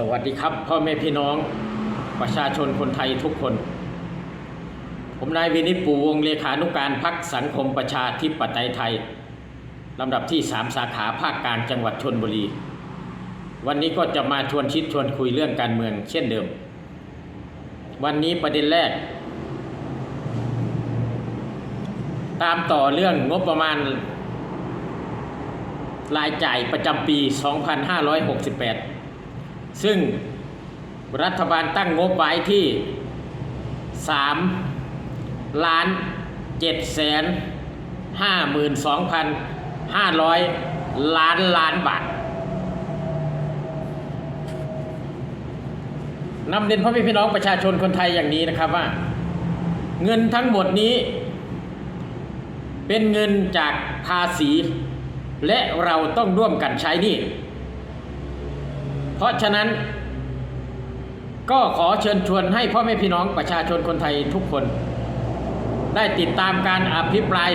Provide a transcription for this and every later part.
สวัสดีครับ พ่อแม่พี่น้องประชาชนคนไทยทุกคน ผมนายวินิจปูวงศ์เลขานุกการพักสังคมประชาธิปไตยไทยลำดับที่ 3 สาขาภาคกลางจังหวัดชนบุรี วันนี้ก็จะมาชวนคิดชวนคุยเรื่องการเมืองเช่นเดิม วันนี้ประเด็นแรก ตามต่อเรื่องงบประมาณ รายจ่ายประจำปี 2568 ซึ่งรัฐบาลตั้งงบไว้ที่ 3 ล้าน7แสน52,500 ล้านล้านบาทนำเรียนพ่อแม่พี่น้องประชาชนคนไทยอย่างนี้นะครับว่า เงินทั้งหมดนี้ เป็นเงินจากภาษี และเราต้องร่วมกันใช้นี่ เพราะฉะนั้นก็ขอเชิญชวนให้พ่อแม่พี่น้องประชาชนคนไทยทุกคน ได้ติดตามการอภิปราย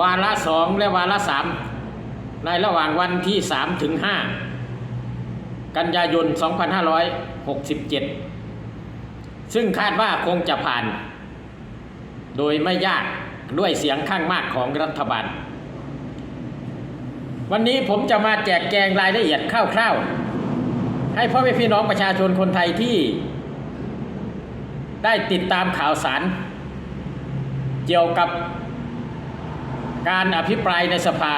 วาระสองและวาระสามในระหว่างวันที่ 3 ถึง 5 กันยายน 2567 ซึ่งคาดว่าคงจะผ่าน โดยไม่ยากด้วยเสียงข้างมากของรัฐบาล วันนี้ผมจะมาแจกแจงรายละเอียดคร่าวๆ ให้พ่อแม่พี่น้องประชาชนคนไทยที่ได้ติดตามข่าวสาร เกี่ยวกับการอภิปรายในสภา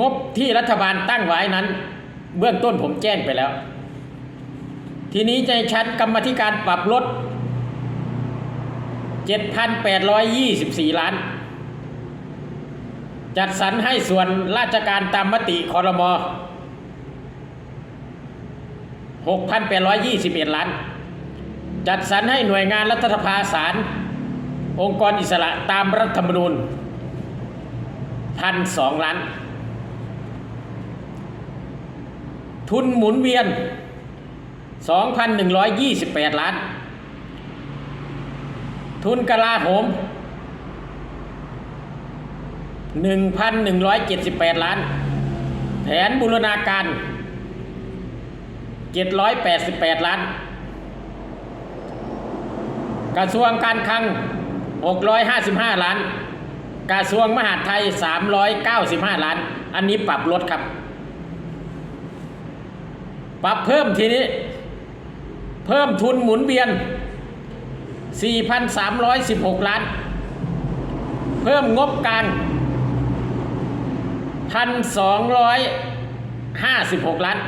งบที่รัฐบาลตั้งไว้นั้น เบื้องต้นผมแจ้งไปแล้ว ทีนี้ในชั้นกรรมธิการปรับลด 7,824 ล้าน จัดสรรให้ส่วนราชการตามมติคอรมอ6,821 ล้าน จัดสรรให้หน่วยงานรัฐสภาศาลองค์กรอิสระตามรัฐธรรมนูญพันสองล้าน ทุนหมุนเวียน 2,128 ล้าน ทุนกลาโหม 1,178 ล้าน แผนบูรณาการ 788 ล้าน กระทรวงการคลัง 655 ล้าน กระทรวงมหาดไทย 395 ล้าน อันนี้ปรับลดครับ ปรับเพิ่มทีนี้ เพิ่มทุนหมุนเวียน 4,316 ล้าน เพิ่มงบกลาง 1,256ล้าน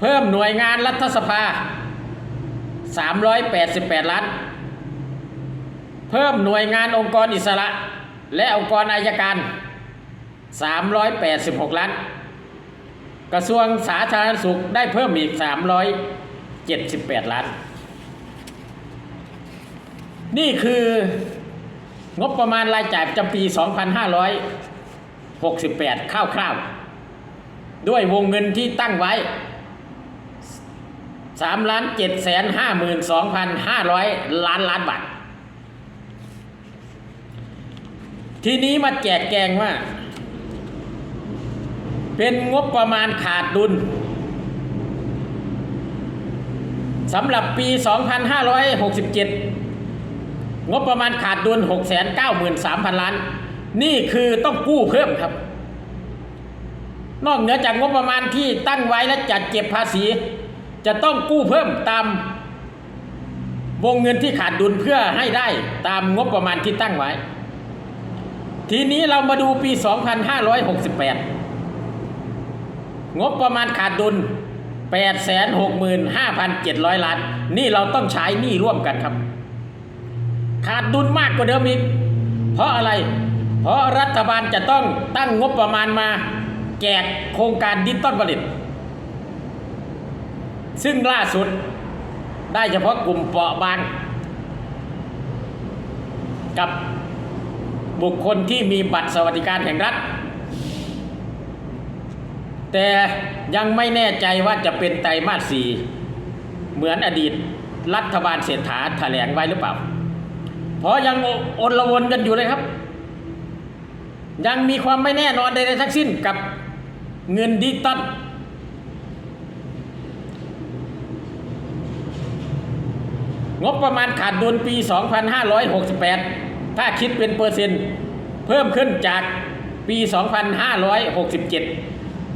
เพิ่มหน่วยงานรัฐสภา388ล้าน เพิ่มหน่วยงานองค์กรอิสระ และองค์กรอายการ386ล้าน กระทรวงสาธารณสุขได้เพิ่มอีก378ล้าน นี่คืองบประมาณรายจ่ายประจำปี 68 คร่าวๆ ด้วยวงเงินที่ตั้งไว้3ล้าน7แสน52,500 ล้านล้านบาท ทีนี้มาแจกแจงว่า เป็นงบประมาณขาดดุลสำหรับปี 2567 งบประมาณขาดดุล 693,000 ล้าน นี่คือต้องกู้เพิ่มครับ นอกเหนือจากงบประมาณที่ตั้งไว้และจัดเก็บภาษี จะต้องกู้เพิ่มตามวงเงินที่ขาดดุลเพื่อให้ได้ตามงบประมาณที่ตั้งไว้ ทีนี้เรามาดูปี 2568 งบประมาณขาดดุล 865,700 ล้าน นี่เราต้องใช้หนี้ร่วมกันครับ ขาดดุลมากกว่าเดิมอีก เพราะอะไร เพราะรัฐบาลจะต้องตั้งงบประมาณมาแจกโครงการดิจิตอลผลิต ซึ่งล่าสุดได้เฉพาะกลุ่มเปราะบางกับบุคคลที่มีบัตรสวัสดิการแห่งรัฐ แต่ยังไม่แน่ใจว่าจะเป็นไตรมาสสี่เหมือนอดีตรัฐบาลเศรษฐาแถลงไว้หรือเปล่า เพราะยังอดละวนกันอยู่เลยครับ ยังมีความไม่แน่นอนใดๆทั้งสิ้นกับเงินดิจิตอลงบประมาณขาดดุลปี 2568 ถ้าคิดเป็นเปอร์เซ็นต์ เพิ่มขึ้นจากปี 2567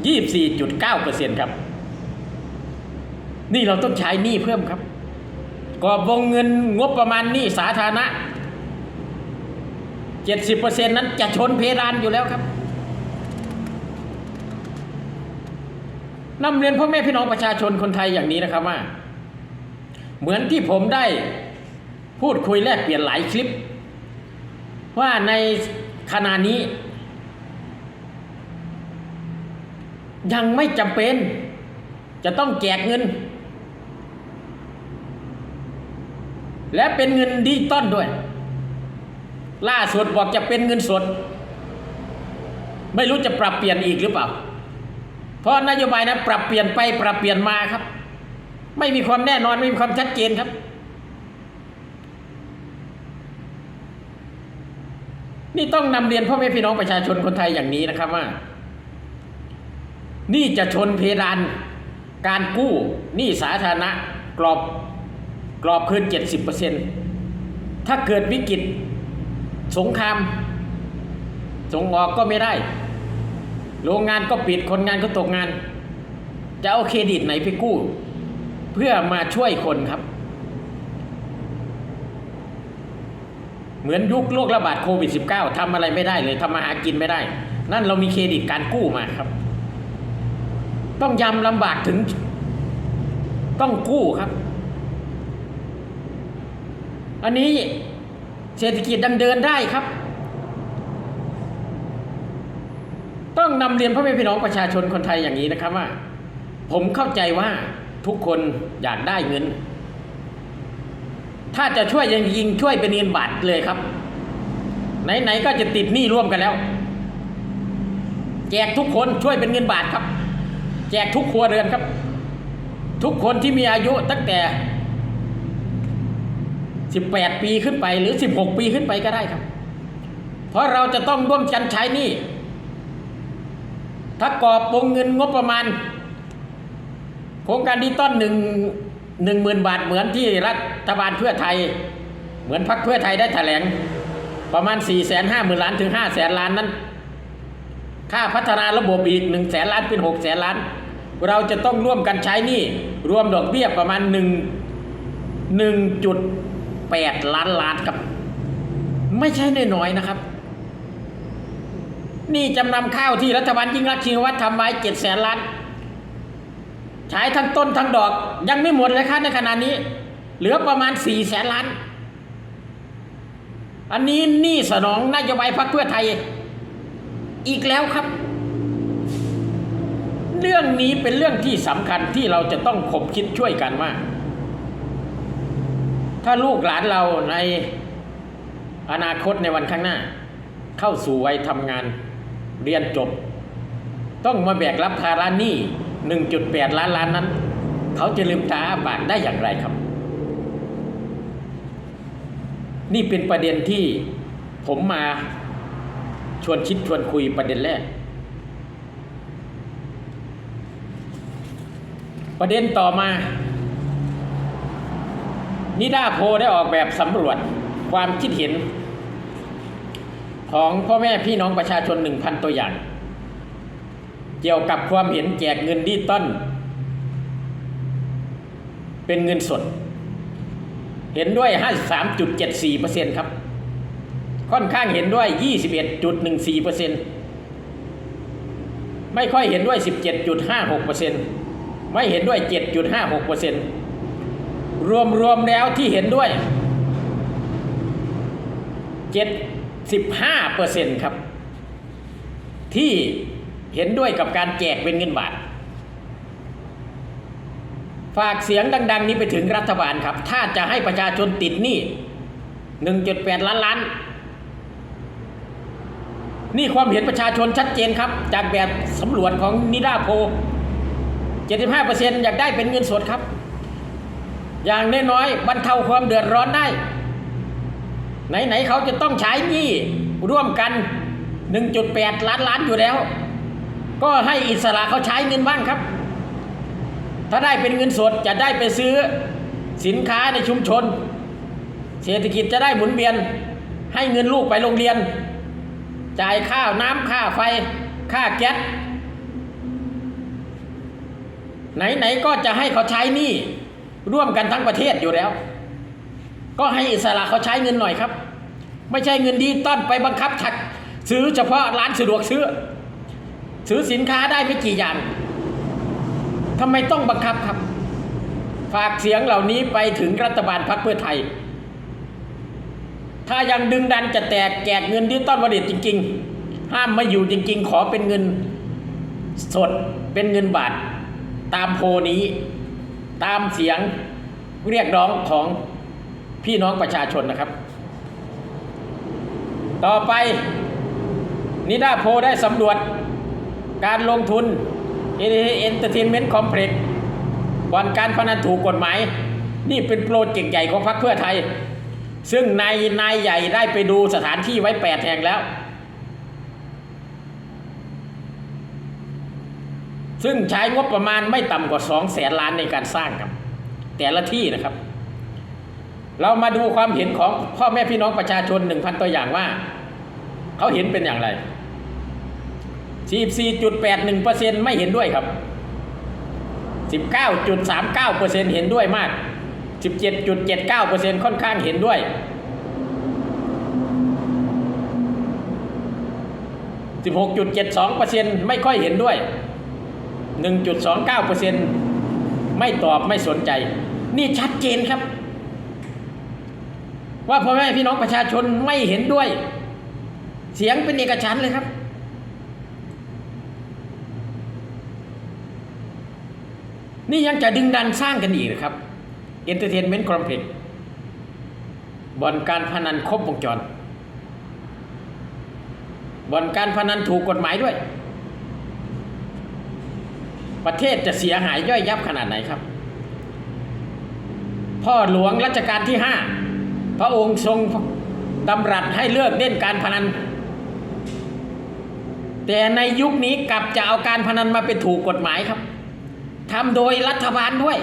24.9%ครับ นี่เราต้องใช้หนี้เพิ่มครับกอบวงเงินงบประมาณหนี้สาธารณะ 70%นั้นจะชนเพดานอยู่แล้วครับนำเรียนพ่อแม่พี่น้องประชาชนคนไทยอย่างนี้นะครับว่า เหมือนที่ผมได้พูดคุยแลกเปลี่ยนหลายคลิป ว่าในขณะนี้ ยังไม่จำเป็น จะต้องแจกเงิน และเป็นเงินดิจิตอลด้วย ล่าสุดบอกจะเป็นเงินสด ไม่รู้จะปรับเปลี่ยนอีกหรือเปล่า เพราะนโยบายนั้นปรับเปลี่ยนไปปรับเปลี่ยนมาครับ ไม่มีความแน่นอนไม่มีความชัดเจนครับ นี่ต้องนำเรียนพ่อแม่พี่น้องประชาชนคนไทยอย่างนี้นะครับว่า นี่จะชนเพดานการกู้หนี้สาธารณะกรอบกรอบคืน 70%ถ้าเกิดวิกฤต สงครามส่งออกก็ไม่ได้ โรงงานก็ปิดคนงานก็ตกงาน จะเอาเครดิตไหนไปกู้ เพื่อมาช่วยคนครับ เหมือนยุคโรคระบาดโควิด -19 ทำอะไรไม่ได้เลยทำมาหากินไม่ได้ นั่นเรามีเครดิตการกู้มาครับ ต้องยำลำบากถึง ต้องกู้ครับ อันนี้ เศรษฐกิจดังเดินได้ครับ ต้องนำเรียนพ่อแม่พี่น้องประชาชนคนไทยอย่างนี้นะครับว่า ผมเข้าใจว่าทุกคนอยากได้เงิน ถ้าจะช่วยยังยิงช่วยเป็นเงินบาทเลยครับ ไหนๆก็จะติดหนี้ร่วมกันแล้ว แจกทุกคนช่วยเป็นเงินบาทครับ แจกทุกครัวเรือนครับ ทุกคนที่มีอายุตั้งแต่ 18 ปีขึ้นไปหรือ 16 ปีขึ้นไปก็ได้ครับ เพราะเราจะต้องร่วมกันใช้นี้ถ้ากอบวงเงินงบประมาณ โครงการดิจิตอลหนึ่งหนึ่งหมื่นบาทเหมือนที่รัฐบาลเพื่อไทย เหมือนพรรคเพื่อไทยได้แถลง ประมาณ4ี่แสนห้าหมื่นล้านถึงห้าแสนล้านนั้น ค่าพัฒนาระบบอีก1นึ่งแสนล้านเป็น6แสนล้าน เราจะต้องร่วมกันใช้นี้รวมดอกเบี้ยประมาณ1 1.8ล้านล้านครับ ไม่ใช่น้อยๆนะครับ นี่จำนำข้าวที่รัฐบาลยิ่งรักชินวัตรทำไว้เจ็ดแสนล้าน ใช้ทั้งต้นทั้งดอก ยังไม่หมดเลยครับในขณะนี้ เหลือประมาณ4ี่แสนล้าน อันนี้นี่สนองนโยบายพรรคเพื่อไทย อีกแล้วครับ เรื่องนี้เป็นเรื่องที่สำคัญที่เราจะต้องขบคิดช่วยกันว่า ถ้าลูกหลานเราในอนาคตในวันข้างหน้า เข้าสู่วัยทำงานเรียนจบ ต้องมาแบกรับภาระหนี้ 1.8 ล้านล้านนั้น เขาจะลืมตาอาปากได้อย่างไรครับ นี่เป็นประเด็นที่ผมมาชวนคิดชวนคุยประเด็นแรก ประเด็นต่อมา นิดาโพได้ออกแบบสำรวจความคิดเห็น ของพ่อแม่พี่น้องประชาชน 1,000 ตัวอย่าง เกี่ยวกับความเห็นแจกเงินดิจิตอลเป็นเงินสด เห็นด้วย 53.74%ครับ ค่อนข้างเห็นด้วย 21.14%ไม่ค่อยเห็นด้วย 17.56%ไม่เห็นด้วย 7.56% รวมรวมแล้วที่เห็นด้วย 75%ครับ ที่เห็นด้วยกับการแจกเป็นเงินบาท ฝากเสียงดัง ๆ นี้ไปถึงรัฐบาลครับ ถ้าจะให้ประชาชนติดหนี้ 1.8 ล้านล้านนี่ความเห็นประชาชนชัดเจนครับ จากแบบสำรวจของนิดาโพ 75%อยากได้เป็นเงินสดครับ อย่างน้อยๆบรรเทาความเดือดร้อนได้ ไหนๆเขาจะต้องใช้หนี้ร่วมกัน 1.8 ล้านล้านอยู่แล้ว ก็ให้อิสระเขาใช้เงินบ้างครับ ถ้าได้เป็นเงินสดจะได้ไปซื้อสินค้าในชุมชน เศรษฐกิจจะได้หมุนเวียน ให้เงินลูกไปโรงเรียน จ่ายข้าวน้ำค่าไฟ ค่าแก๊สไหนๆก็จะให้เขาใช้หนี้ ร่วมกันทั้งประเทศอยู่แล้ว ก็ให้อิสระเขาใช้เงินหน่อยครับ ไม่ใช่เงินดีต้อนไปบังคับฉักซื้อเฉพาะร้านสะดวกซื้อ ซื้อสินค้าได้ไม่กี่อย่างทำไมต้องบังคับครับ ฝากเสียงเหล่านี้ไปถึงรัฐบาลพรรคเพื่อไทย ถ้ายังดึงดันจะแตกแจกเงินดิจิตอลวอลเล็ตจริง ๆ ห้ามไม่อยู่จริง ๆ ขอเป็นเงินสดเป็นเงินบาทตามโพนี้ ตามเสียงเรียกร้องของพี่น้องประชาชนนะครับ ต่อไปนิดาโพได้สำรวจการลงทุนเอนเตอร์เทนเมนต์คอมเพล็กซ์บ่อนการพนันถูกกฎหมาย นี่เป็นโปรเจกต์ใหญ่ของพรรคเพื่อไทย ซึ่งนายนายใหญ่ได้ไปดูสถานที่ไว้ 8 แห่งแล้ว ซึ่งใช้งบประมาณไม่ต่ำกว่า2แสนล้านในการสร้างครับ แต่ละที่นะครับ เรามาดูความเห็นของพ่อแม่พี่น้องประชาชน1,000ตัวอย่างว่า เขาเห็นเป็นอย่างไร44.81%ไม่เห็นด้วยครับ 19.39%เห็นด้วยมาก 17.79%ค่อนข้างเห็นด้วย 16.72%ไม่ค่อยเห็นด้วย 1.29%ไม่ตอบไม่สนใจ นี่ชัดเจนครับ ว่าพ่อแม่พี่น้องประชาชนไม่เห็นด้วย เสียงเป็นเอกฉันเลยครับ นี่ยังจะดึงดันสร้างกันอีกนะครับ Entertainment Complex บ่อนการพนันครบวงจรบ่อนการพนันถูกกฎหมายด้วย ประเทศจะเสียหายย่อยยับขนาดไหนครับ พ่อหลวงรัชกาลที่ห้าพระองค์ทรงดำรัสให้เลิกเล่นการพนัน แต่ในยุคนี้กลับจะเอาการพนันมาเป็นถูกกฎหมายครับทำโดยรัฐบาลด้วย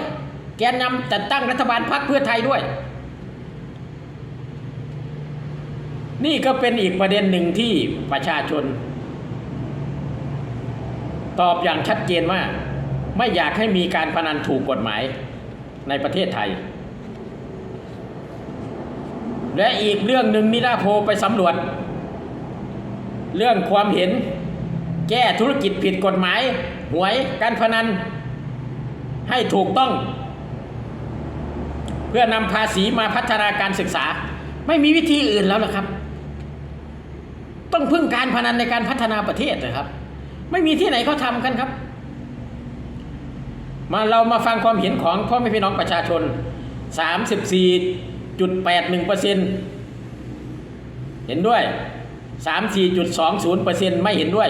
แกนนำจัดตั้งรัฐบาลพรรคเพื่อไทยด้วย นี่ก็เป็นอีกประเด็นหนึ่งที่ประชาชน ตอบอย่างชัดเจนว่า ไม่อยากให้มีการพนันถูกกฎหมายในประเทศไทย และอีกเรื่องหนึ่งนิดาโพไปสำรวจ เรื่องความเห็นแก้ธุรกิจผิดกฎหมาย หวยการพนัน ให้ถูกต้อง เพื่อนำภาษีมาพัฒนาการศึกษา ไม่มีวิธีอื่นแล้วนะครับ ต้องพึ่งการพนันในการพัฒนาประเทศนะครับ ไม่มีที่ไหนเขาทำกันครับ มาเรามาฟังความเห็นของพ่อแม่พี่น้องประชาชน 34.81%เห็นด้วย 34.20%ไม่เห็นด้วย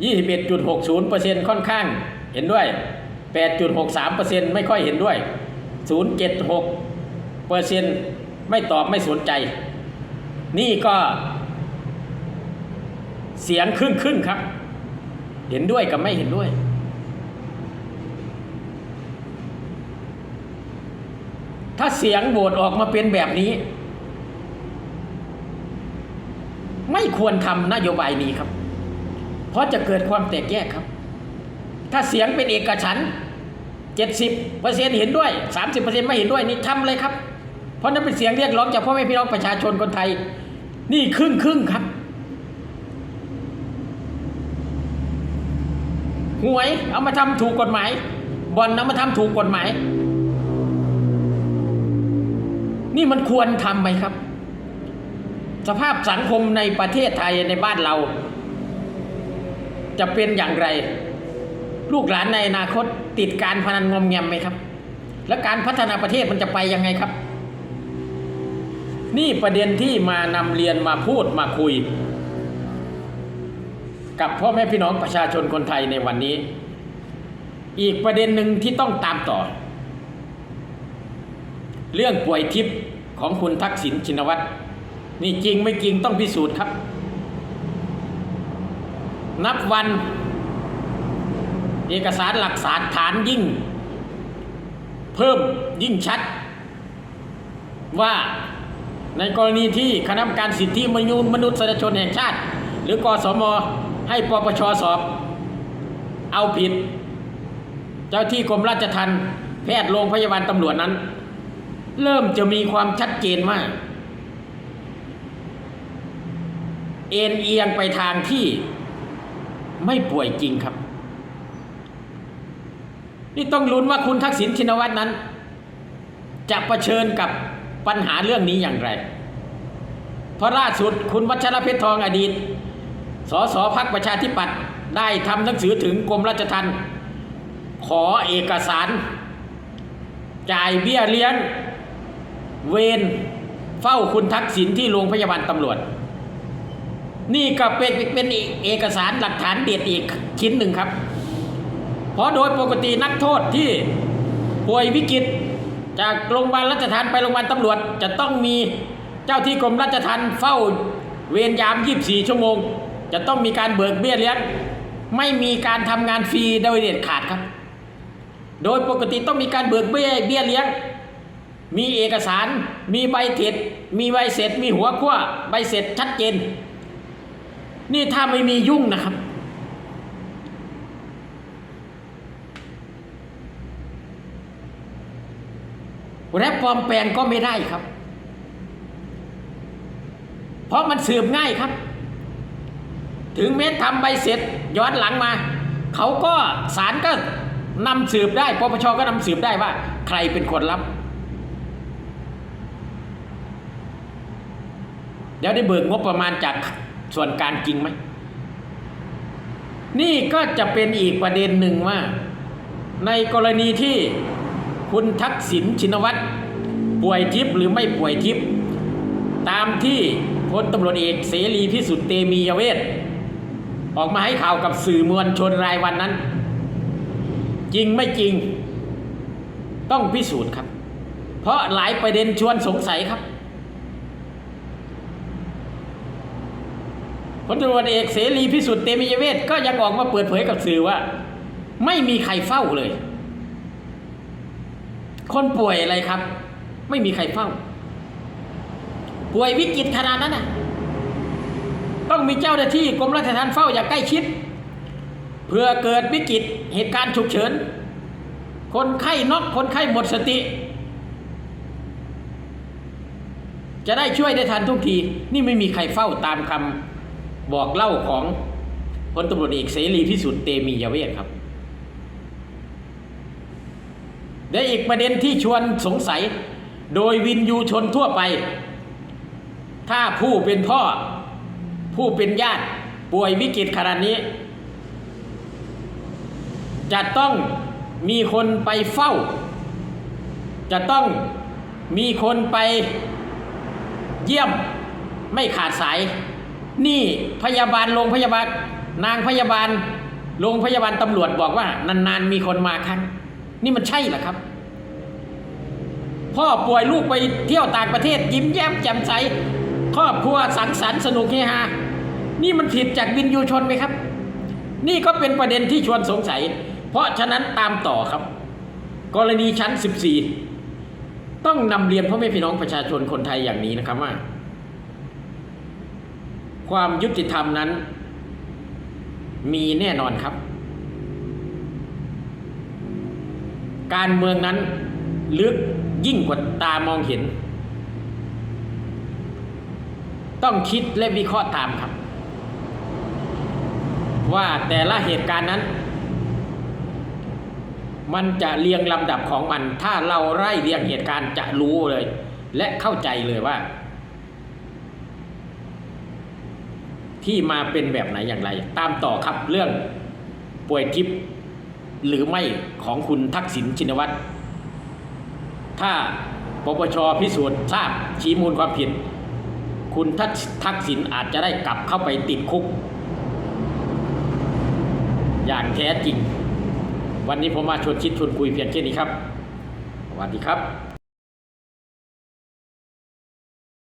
21.60%ค่อนข้างเห็นด้วย 8.63%ไม่ค่อยเห็นด้วย 0.76%ไม่ตอบไม่สนใจ นี่ก็ เสียงครึ่งครึ่งครับ เห็นด้วยกับไม่เห็นด้วย ถ้าเสียงโหวตออกมาเป็นแบบนี้ ไม่ควรทำนโยบายนี้ครับ เพราะจะเกิดความแตกแยกครับ ถ้าเสียงเป็นเอกฉันท์70%เห็นด้วย 30%ไม่เห็นด้วยนี่ทำเลยครับ เพราะนั่นเป็นเสียงเรียกร้องจากพ่อแม่พี่น้องประชาชนคนไทย นี่ครึ่งครึ่งครับหวยเอามาทำถูกกฎหมายบอลเอามาทำถูกกฎหมาย นี่มันควรทำไหมครับ สภาพสังคมในประเทศไทยในบ้านเรา จะเป็นอย่างไร ลูกหลานในอนาคตติดการพนันงอมแงมไหมครับ และการพัฒนาประเทศมันจะไปยังไงครับ นี่ประเด็นที่มานำเรียนมาพูดมาคุย กับพ่อแม่พี่น้องประชาชนคนไทยในวันนี้ อีกประเด็นหนึ่งที่ต้องตามต่อ เรื่องป่วยทิพย์ของคุณทักษิณชินวัตรนี่จริงไม่จริงต้องพิสูจน์ครับ นับวัน เอกสารหลักฐานฐานยิ่ง เพิ่มยิ่งชัด ว่าในกรณีที่คณะกรรมการสิทธิมนุษยมนุษยชนแห่งชาติ หรือกสมให้ปปชสอบ เอาผิด เจ้าที่กรมราชทัณฑ์แพทย์โรงพยาบาลตำรวจนั้น เริ่มจะมีความชัดเจนมาก เอ็นเอียงไปทางที่ไม่ป่วยจริงครับ นี่ต้องลุ้นว่าคุณทักษิณชินวัตรนั้น จะะเผชิญกับปัญหาเรื่องนี้อย่างไร เพราะล่าสุดคุณวัชรเพชรทองอดีต สสพักประชาธิปัตย์ได้ทำหนังสือถึงกรมราชทัณฑ์ขอเอกสาร จ่ายเบี้ยเลี้ยง เวรเฝ้าคุณทักษิณที่โรงพยาบาลตำรวจ นี่ก็เป็นเป็นเอกสารหลักฐานเด็ดอีกชิ้นหนึ่งครับ เพราะโดยปกตินักโทษที่ป่วยวิกฤตจากโรงพยาบาลราชทัณฑ์ไปโรงพยาบาลตำรวจ จะต้องมีเจ้าที่กรมราชทัณฑ์เฝ้าเวรยาม 24 ชั่วโมง จะต้องมีการเบิกเบี้ยเลี้ยงไม่มีการทำงานฟรีโดยเด็ดขาดครับ โดยปกติต้องมีการเบิกเบี้ยเบี้ยเลี้ยง มีเอกสาร มีใบเสร็จมีใบเสร็จ มีหัวขั้วใบเสร็จชัดเจน นี่ถ้าไม่มียุ่งนะครับ และปลอมแปลงก็ไม่ได้ครับ เพราะมันสืบง่ายครับ ถึงแม้ทำใบเสร็จย้อนหลังมา เขาก็ศาลก็นำสืบได้ปปชก็นำสืบได้ว่า ใครเป็นคนรับ เดี๋ยวได้เบิกงบประมาณจากส่วนการจริงไหม นี่ก็จะเป็นอีกประเด็นหนึ่งว่า ในกรณีที่คุณทักษิณชินวัตรป่วยทิพย์หรือไม่ป่วยทิพย์ตามที่พลตำรวจเอกเสรีพิสุทธิ์เตมียเวทออกมาให้ข่าวกับสื่อมวลชนรายวันนั้น จริงไม่จริง ต้องพิสูจน์ครับ เพราะหลายประเด็นชวนสงสัยครับ ลตำรวจเอกเสรีพิสุทธิ์เตมียเวทก็ยังออกมาเปิดเผยกับสื่อว่า ไม่มีใครเฝ้าเลย คนป่วยอะไรครับ ไม่มีใครเฝ้า ป่วยวิกฤตขนาดนั้นน่ะต้องมีเจ้าหน้าที่กรมราชทัณฑ์เฝ้าอย่างใกล้ชิด เพื่อเกิดวิกฤตเหตุการณ์ฉุกเฉิน คนไข้นอกคนไข้หมดสติ จะได้ช่วยได้ทันทุกที นี่ไม่มีใครเฝ้าตามคำ บอกเล่าของพลตำรวจเอกเสรีพิสุทธิ์เตมียเวทครับ และอีกประเด็นที่ชวนสงสัย โดยวินยูชนทั่วไป ถ้าผู้เป็นพ่อ ผู้เป็นญาติป่วยวิกฤตขนาดนี้ จะต้องมีคนไปเฝ้า จะต้องมีคนไปเยี่ยมไม่ขาดสาย นี่พยาบาลโรงพยาบาล นางพยาบาลโรงพยาบาลตำรวจบอกว่านานๆมีคนมาครั้ง นี่มันใช่เหรอครับ พ่อป่วยลูกไปเที่ยวต่างประเทศยิ้มแย้มแจ่มใสครอบครัวสังสรรค์สนุกเฮฮานี่มันผิดจากวินยูชนไหมครับ นี่ก็เป็นประเด็นที่ชวนสงสัย เพราะฉะนั้นตามต่อครับ กรณีชั้น 14 ต้องนำเรียนพ่อแม่พี่น้องประชาชนคนไทยอย่างนี้นะครับว่า ความยุติธรรมนั้น มีแน่นอนครับ การเมืองนั้นลึกยิ่งกว่าตามองเห็น ต้องคิดและวิเคราะห์ตามครับ ว่าแต่ละเหตุการณ์นั้น มันจะเรียงลำดับของมัน ถ้าเราไล่เรียงเหตุการณ์จะรู้เลย และเข้าใจเลยว่า ที่มาเป็นแบบไหนอย่างไร ตามต่อครับเรื่องป่วยทิพย์หรือไม่ของคุณทักษิณชินวัตร ถ้าปปชพิสูจน์ทราบชี้มูลความผิด คุณทักทักษิณอาจจะได้กลับเข้าไปติดคุก อย่างแท้จริง วันนี้ผมมาชวนคิดชวนคุยเพียงแค่นี้ครับ สวัสดีครับ